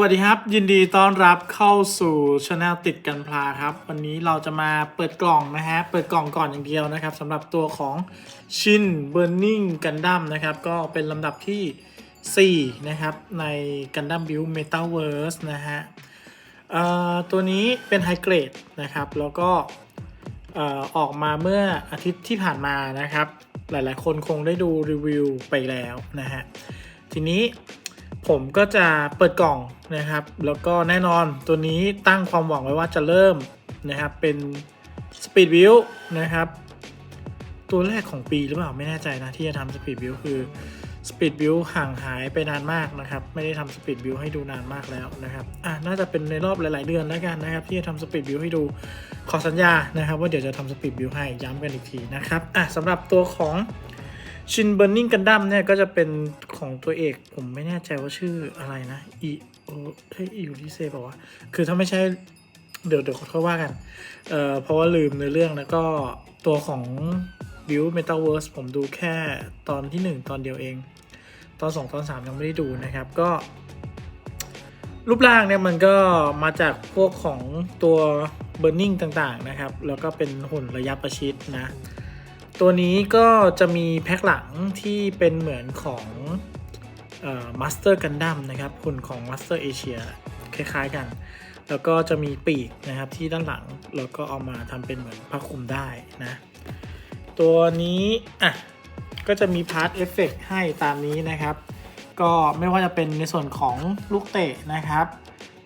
วัสดีครับ ยินดีต้อนรับเข้าสู่ช anel ติดกันพลาครับ วันนี้เราจะมาเปิดกล่องนะฮะ เปิดกล่องก่อนอย่างเดียวนะครับสำหรับตัวของชิน Burning Gundam นะครับ ก็เป็นลำดับที่ 4 นะครับ ใน Gundam Build Metaverse นะฮะตัวนี้เป็นไฮเกรดนะครับ แล้วก็ออออกมาเมื่ออาทิตย์ที่ผ่านมานะครับ หลายๆ คนคงได้ดูรีวิวไปแล้วนะฮะทีนี้ ผมก็จะเปิดกล่องนะครับ แล้วก็แน่นอนตัวนี้ตั้งความหวังไว้ว่าจะเริ่มนะครับ เป็น Speed Build นะครับ ตัวแรกของปีหรือเปล่าไม่แน่ใจนะ ที่จะทำ Speed Build คือ Speed Build ห่างหายไปนานมากนะครับ ไม่ได้ทำ Speed Build ให้ดูนานมากแล้วนะครับอะน่าจะเป็นในรอบหลาย ๆ เดือนแล้วกันนะครับ ที่จะทำ Speed Build ให้ดูขอสัญญานะครับ ว่าเดี๋ยวจะทำ Speed Build ให้ย้ำกันอีกทีนะครับอะสำหรับตัวของ ชินเบ r ร์นิงกันดั้มเนี่ยก็จะเป็นของตัวเอกผมไม่แน่ใจว่าชื่ออะไรนะอีโอเฮ้ยอยู่ที่เซบอกว่าคือถ้าไม่ใช่เดี๋ยวเดี๋ยวเขาว่ากัน เอ่อเพราะว่าลืมในเรื่องแล้วก็ตัวของ Build Metaverse ผมดูแค่ตอนที่ 1 ตอนเดียวเอง ตอน 2 ตอน 3 ยังไม่ได้ดูนะครับก็ รูปร่างเนี่ยมันก็มาจากพวกของตัว Burning ต่างๆนะครับ แล้วก็เป็นหุ่นระยะประชิดนะ ตัวนี้ก็จะมีแพ็คหลังที่เป็นเหมือนของมาสเตอร์กันดั้มนะครับหุ่นของ Master Asia คล้ายๆกัน แล้วก็จะมีปีกนะครับที่ด้านหลัง แล้วก็เอามาทำเป็นเหมือนผ้าคลุมได้นะ ตัวนี้อะก็จะมีพาร์ทเอฟเฟกให้ตามนี้นะครับ ก็ไม่ว่าจะเป็นในส่วนของลูกเตะนะครับ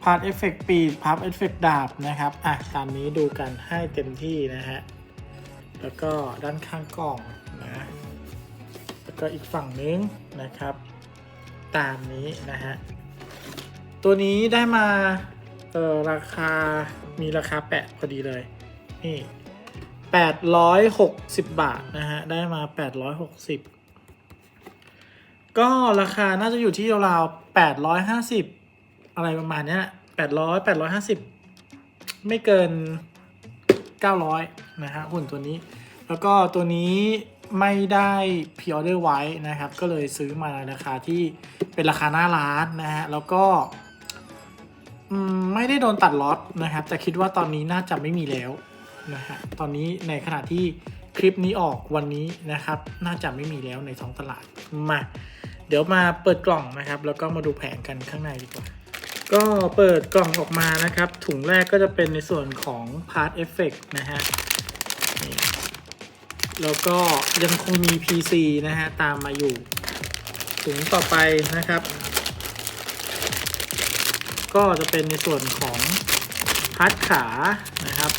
พาร์ทเอฟเฟกปีกพาร์ทเอฟเฟกดาบนะครับอะตามนี้ดูกันให้เต็มที่นะฮะ แล้วก็ด้านข้างกล่องนะแล้วก็อีกฝั่งนึงนะครับ ตามนี้นะฮะตัวนี้ได้มาเออราคามีราคาแปะพอดีเลยนี่860 บาทนะฮะได้มา 860 ก็ราคาน่าจะอยู่ที่ราวๆ850 อะไรประมาณเนี้ย800 850 ไม่เกิน 900 นะฮะหุ่นตัวนี้ แล้วก็ตัวนี้ไม่ได้พ r ออเดอร์ไว้นะครับ ก็เลยซื้อมาในราคาที่เป็นราคาหน้าร้านนะฮะ แล้วก็ไม่ได้โดนตัดล็อตนะครับ แต่คิดว่าตอนนี้น่าจะไม่มีแล้วนะฮะ ตอนนี้ในขณะที่คลิปนี้ออกวันนี้นะครับ น่าจะไม่มีแล้วในท้องตลาด มา เดี๋ยวมาเปิดกล่องนะครับ แล้วก็มาดูแผงกันข้างในดีกว่า ก็เปิดกล่องออกมานะครับ ถุงแรกก็จะเป็นในส่วนของ Part Effect นะฮะแล้วก็ยังคงมี PC นะฮะ ตามมาอยู่ ถุงต่อไปนะครับ ก็จะเป็นในส่วนของพาร์ทขานะครับ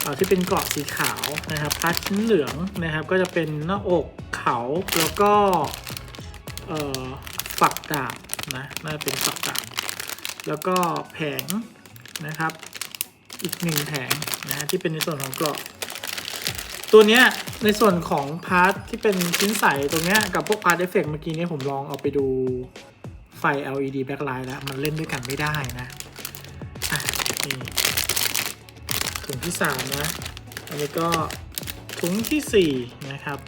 เอ่อที่เป็นเกราะสีขาวนะครับพาร์ทชิ้นเหลืองนะครับ ก็จะเป็นหน้าอกเขาแล้วก็เอ่อฝักดาบนะน่าจะเป็นฝักดาบ แล้วก็แผงนะครับอีกหนึ่งแผงนะที่เป็นในส่วนของเกราะ ตัวเนี้ยในส่วนของพาร์ทที่เป็นชิ้นใสตรงเนี้ยกับพวกพาร์ทเอฟเฟกเมื่อกี้นี้ผมลองเอาไปดูไฟ LED backlight แล้ว มันเล่นด้วยกันไม่ได้นะอะนี่ถุงที่สามนะ อันนี้ก็ถุงที่สี่นะครับ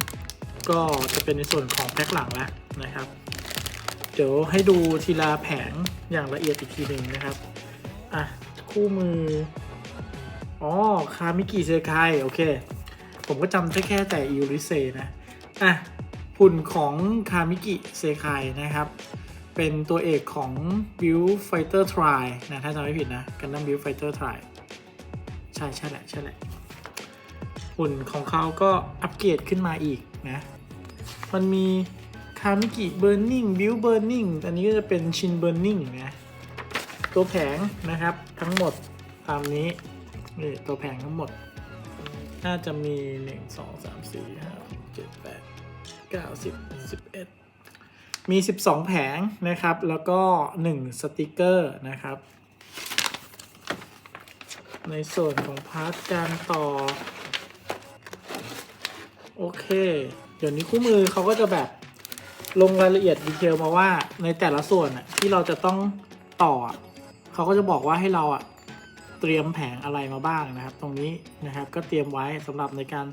ก็จะเป็นในส่วนของแพ็คหลังแล้วนะครับ เดี๋ยวให้ดูทีละแผงอย่างละเอียดอีกทีหนึ่งนะครับ อะ คู่มือ อ๋อ คามิกิเซไคโอเค ผมก็จำได้แค่แต่อิริเซนะ อะหุ่นของคามิกิเซไคนะครับ เป็นตัวเอกของ Build Fighter Try นะ ถ้าจำไม่ผิดนะกันดั้ม Build Fighter Try ใช่ใช่แหละใช่แหละหุ่นของเขาก็อัปเกรดขึ้นมาอีกนะ มันมี คามิกิเบ r ร์นิงบิวเบ r ร์นิงอันนี้ก็จะเป็นชินเบ r ร์นิงนะ ตัวแผงนะครับทั้งหมดตามนี้นี่ตัวแผงทั้งหมด น่าจะมี 1 2 3 4 5 7 8 9 10 11 มี 12 แผงนะครับ แล้วก็ 1 สติกเกอร์นะครับ ในส่วนของพาร์ทการต่อ โอเค เดี๋ยวนี้คู่มือเขาก็จะแบบ ลงรายละเอียดดีเทลมาว่าในแต่ละส่วนน่ะที่เราจะต้องต่อ เขาก็จะบอกว่าให้เราอะเตรียมแผงอะไรมาบ้างนะครับ ตรงนี้นะครับก็เตรียมไว้สำหรับในการ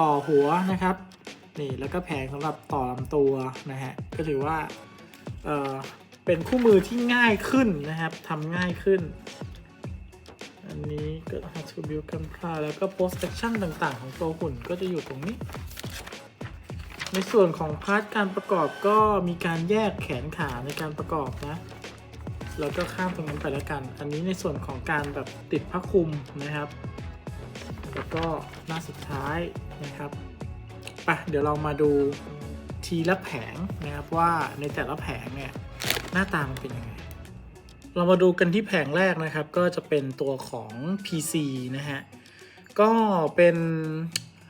ต่อหัวนะครับนี่แล้วก็แผงสำหรับต่อลำตัวนะฮะก็ถือว่าเอ่อเป็นคู่มือที่ง่ายขึ้นนะครับทำง่ายขึ้น อันนี้ก็ how to build กันพลาแล้วก็ post action ต่างๆ ของตัวหุ่นก็จะอยู่ตรงนี้ ในส่วนของพาร์ทการประกอบก็มีการแยกแขนขาในการประกอบนะ แล้วก็ข้ามตรงนั้นไปแล้วกัน อันนี้ในส่วนของการแบบติดผ้าคลุมนะครับ แล้วก็หน้าสุดท้ายนะครับไปะเดี๋ยวเรามาดูทีละแผงนะครับว่าในแต่ละแผงเนี่ยหน้าตามันเป็นยังไง เรามาดูกันที่แผงแรกนะครับ ก็จะเป็นตัวของ PC นะฮะ ก็เป็น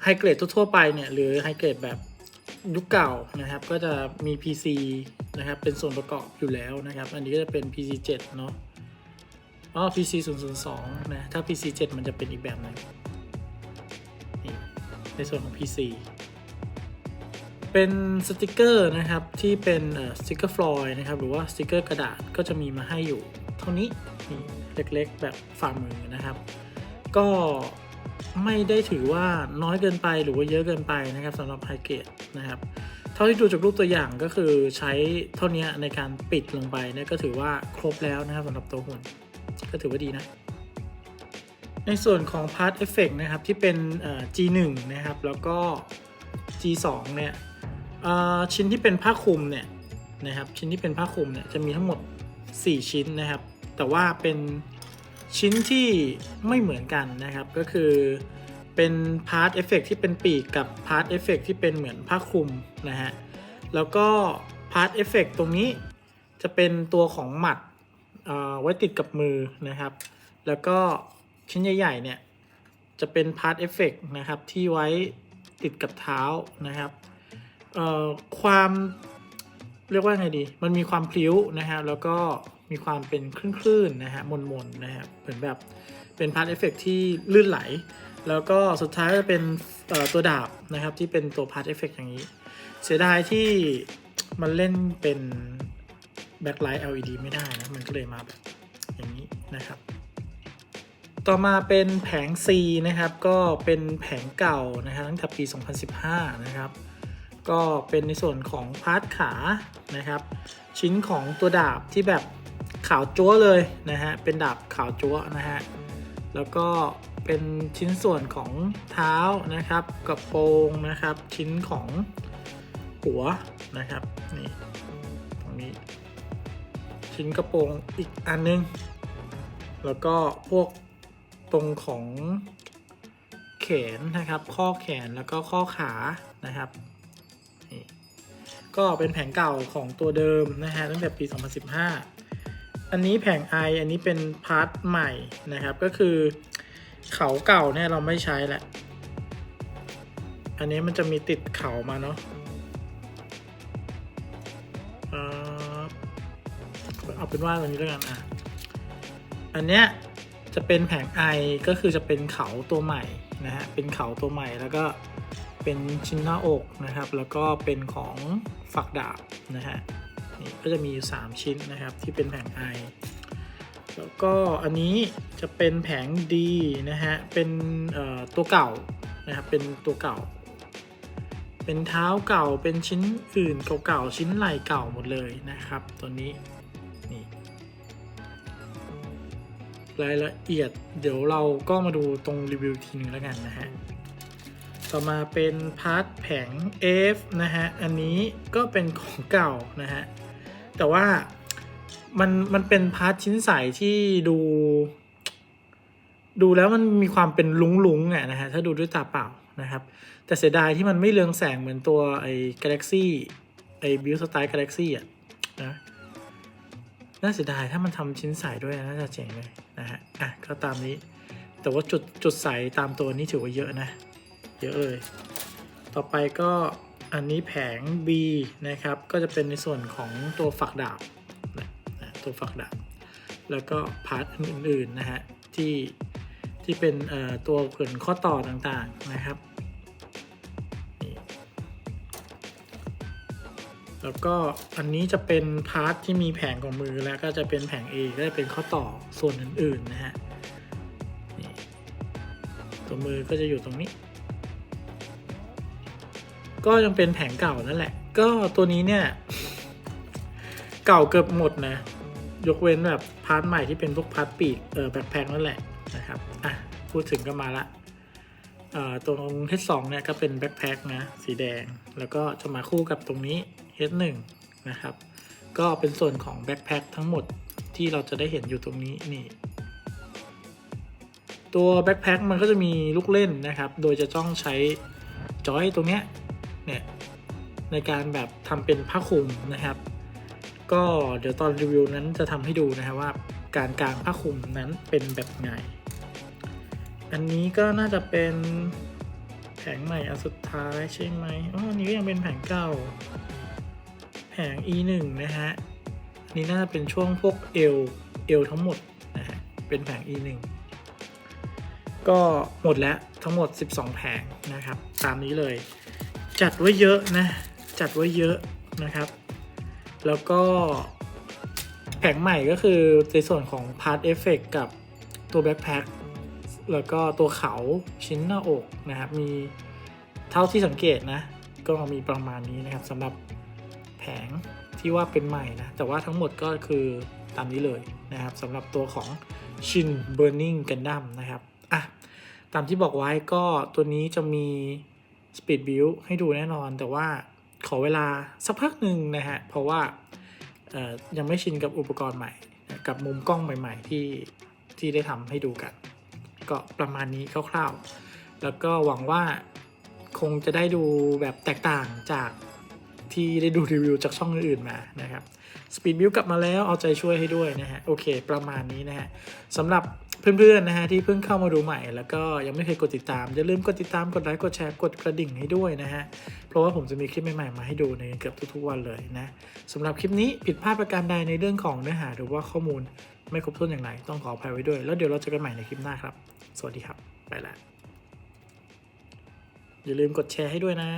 ไฮเกรดทั่วไปเนี่ยหรือไฮเกรดแบบ ยุคเก่านะครับก็จะมี PC นะครับเป็นส่วนประกอบอยู่แล้วนะครับ อันนี้ก็จะเป็น PC 7 เนาะอ๋อ PC 002 นะ ถ้า PC 7 มันจะเป็นอีกแบบหนึงนในส่วนของ PC เป็นสติกเกอร์นะครับที่เป็นสติกเกอร์ฟลอยนะครับหรือว่าสติกเกอร์กระดาษก็จะมีมาให้อยู่ เท่านี้นี่เล็กๆแบบฝ่ามือนะครับ ก็ ไม่ได้ถือว่าน้อยเกินไปหรือว่าเยอะเกินไปนะครับสำหรับไฮเกรดนะครับเท่าที่ดูจากรูปตัวอย่างก็คือใช้เท่านี้ในการปิดลงไปเนี่ยก็ถือว่าครบแล้วนะครับสำหรับตัวหุ่นก็ถือว่าดีนะ ในส่วนของ Part Effect นะครับที่เป็น G1 นะครับแล้วก็ G2 เนี่ยชิ้นที่เป็นผ้าคลุมเนี่ยนะครับชิ้นที่เป็นผ้าคลุมเนี่ยจะมีทั้งหมด 4 ชิ้นนะครับ แต่ว่าเป็น ชิ้นที่ไม่เหมือนกันนะครับก็คือเป็นพาร์ e เอฟเฟกที่เป็นปีกกับพาร์ e เอฟเฟกที่เป็นเหมือนผ้าคลุมนะฮะแล้วก็พาร์ e เอฟเฟกตรงนี้จะเป็นตัวของหมัดอ่อไว้ติดกับมือนะครับ แล้วก็ชิ้นใหญ่ๆเนี่ยจะเป็นพาร์ e เอฟเฟกนะครับที่ไว้ติดกับเท้านะครับเอ่อความเรียกว่าไงดี มันมีความพลิ้วนะฮะแล้วก็ มีความเป็นคลื่นๆนะฮะมนๆนะฮะเหมือนแบบเป็นพาร์ทเอฟเฟกที่ลื่นไหล แล้วก็สุดท้ายจะเป็นตัวดาบนะครับที่เป็นตัวพาร์ทเอฟเฟกอย่างนี้ เสียดายที่มันเล่นเป็นแบ็คไลท์ LED ไม่ได้นะมันก็เลยมาแบบอย่างนี้นะครับ ต่อมาเป็นแผง C นะครับ ก็เป็นแผงเก่านะฮะตั้งแต่ปี 2015 นะครับ ก็เป็นในส่วนของพาร์ทขานะครับ ชิ้นของตัวดาบที่แบบ ขาวจั๊วเลยนะฮะ เป็นดาบขาวจั๊วนะฮะ แล้วก็เป็นชิ้นส่วนของเท้านะครับ กระโปรงนะครับ ชิ้นของหัวนะครับ นี่ ตรงนี้ ชิ้นกระโปรงอีกอันนึง แล้วก็พวกตรงของแขนนะครับ ข้อแขนแล้วก็ข้อขานะครับก็เป็นแผงเก่าของตัวเดิมนะฮะตั้งแต่ปี 2015 อันนี้แผง I อันนี้เป็นพาร์ทใหม่นะครับ ก็คือเขาเก่าเนี่ยเราไม่ใช้แหละ อันนี้มันจะมีติดเขามาเนาะเอาเป็นว่าตัวนี้แล้วกันอะ อันเนี้ยจะเป็นแผง I ก็คือจะเป็นเขาตัวใหม่นะฮะ เป็นเขาตัวใหม่แล้วก็เป็นชิ้นหน้าอกนะครับ แล้วก็เป็นของฝักดาบนะฮะ นี่ก็จะมี 3 ชิ้นนะครับที่เป็นแผง I แล้วก็อันนี้จะเป็นแผง D นะฮะ เป็นตัวเก่านะครับ เป็นตัวเก่า เป็นเท้าเก่า เป็นชิ้นอื่นเก่าๆชิ้นไหล่เก่าหมดเลยนะครับ ตัวนี้นี่รายละเอียดเดี๋ยวเราก็มาดูตรงรีวิวทีหนึงแล้วกันนะฮะ ต่อมาเป็นพาร์ทแผง F นะฮะ อันนี้ก็เป็นของเก่านะฮะ แต่ว่ามันมันเป็นพาร์ทชิ้นใสที่ดู ดูแล้วมันมีความเป็นลุงๆอะนะฮะ ถ้าดูด้วยตาเปล่านะครับ แต่เสียดายที่มันไม่เรืองแสงเหมือนตัวไอ้ Galaxy ไอ้ Build Style Galaxy อะนะน่าเสียดายถ้ามันทำชิ้นใสด้วยน่าจะเจ๋งเลยนะฮะ อะก็ตามนี้ แต่ว่าจุดจุดใสตามตัวนี้ถือว่าเยอะนะ เยอะเลย ต่อไปก็ อันนี้แผง B นะครับ ก็จะเป็นในส่วนของตัวฝักดาบนะนะตัวฝักดาบ แล้วก็พาร์ทอื่นๆนะฮะที่ที่เป็นตัวเขื่อนข้อต่อต่างๆนะครับ แล้วก็อันนี้จะเป็นพาร์ทที่มีแผงของมือแล้วก็จะเป็นแผง A ก็จะเป็นข้อต่อส่วนอื่นๆนะฮะตัวมือก็จะอยู่ตรงนี้ ก็ยังเป็นแผงเก่านั่นแหละ ก็ตัวนี้เนี่ย เก่าเกือบหมดนะ ยกเว้นแบบพาร์ทใหม่ที่เป็นพวกพาร์ทปีกเออแบ็คแพคนั่นแหละนะครับอะพูดถึงก็มาละเอ่อตรง H2 เนี่ยก็เป็นแบ็คแพคนะ สีแดง แล้วก็จะมาคู่กับตรงนี้ H1 นะครับ ก็เป็นส่วนของแบ็คแพคทั้งหมดที่เราจะได้เห็นอยู่ตรงนี้นี่ ตัวแบ็คแพคมันก็จะมีลูกเล่นนะครับ โดยจะต้องใช้จอยตรงเนี้ย เนี่ยในการแบบทำเป็นผ้าคลุมนะครับ ก็เดี๋ยวตอนรีวิวนั้นจะทำให้ดูนะครับว่าการกางผ้าคลุมนั้นเป็นแบบไง อันนี้ก็น่าจะเป็นแผงใหม่อันสุดท้ายใช่ไหมอ๋ออันนี้ก็ยังเป็นแผงเก่า แผง e1 นะฮะอันนี้น่าจะเป็นช่วงพวกเอลเอลทั้งหมดนะฮะเป็นแผง e1 ก็หมดแล้วทั้งหมด 12 แผงนะครับ ตามนี้เลย จัดไว้เยอะนะ จัดไว้เยอะนะครับ แล้วก็แผงใหม่ก็คือในส่วนของ Part Effect กับตัว Backpack แล้วก็ตัวเขาชิ้นหน้าอกนะครับ มีเท่าที่สังเกตนะ ก็มีประมาณนี้นะครับสำหรับแผงที่ว่าเป็นใหม่นะ แต่ว่าทั้งหมดก็คือตามนี้เลยนะครับสำหรับตัวของ Shin Burning Gundam นะครับอะตามที่บอกไว้ก็ตัวนี้จะมี Speed Build ให้ดูแน่นอน แต่ว่าขอเวลาสักพักหนึ่งนะฮะ เพราะว่ายังไม่ชินกับอุปกรณ์ใหม่ กับมุมกล้องใหม่ๆ ที่ที่ได้ทำให้ดูกัน ก็ประมาณนี้คร่าวๆ แล้วก็หวังว่าคงจะได้ดูแบบแตกต่างจากที่ได้ดูรีวิวจากช่องอื่นๆมานะครับ Speed Build กลับมาแล้วเอาใจช่วยให้ด้วยนะฮะ โอเค ประมาณนี้นะฮะสำหรับ เพื่อนๆนะฮะที่เพิ่งเข้ามาดูใหม่ แล้วก็ยังไม่เคยกดติดตามอย่าลืมกดติดตามกดไลค์กดแชร์กดกระดิ่งให้ด้วยนะฮะเพราะว่าผมจะมีคลิปใหม่ๆมาให้ดูในเกือบทุกๆวันเลยนะสำหรับคลิปนี้ผิดพลาดประการใดในเรื่องของเนื้อหาหรือว่าข้อมูลไม่ครบถ้วนอย่างไรต้องขออภัยไว้ด้วย แล้วเดี๋ยวเราเจอกันใหม่ในคลิปหน้าครับ สวัสดีครับ ไปแล้วอย่าลืมกดแชร์ให้ด้วยนะ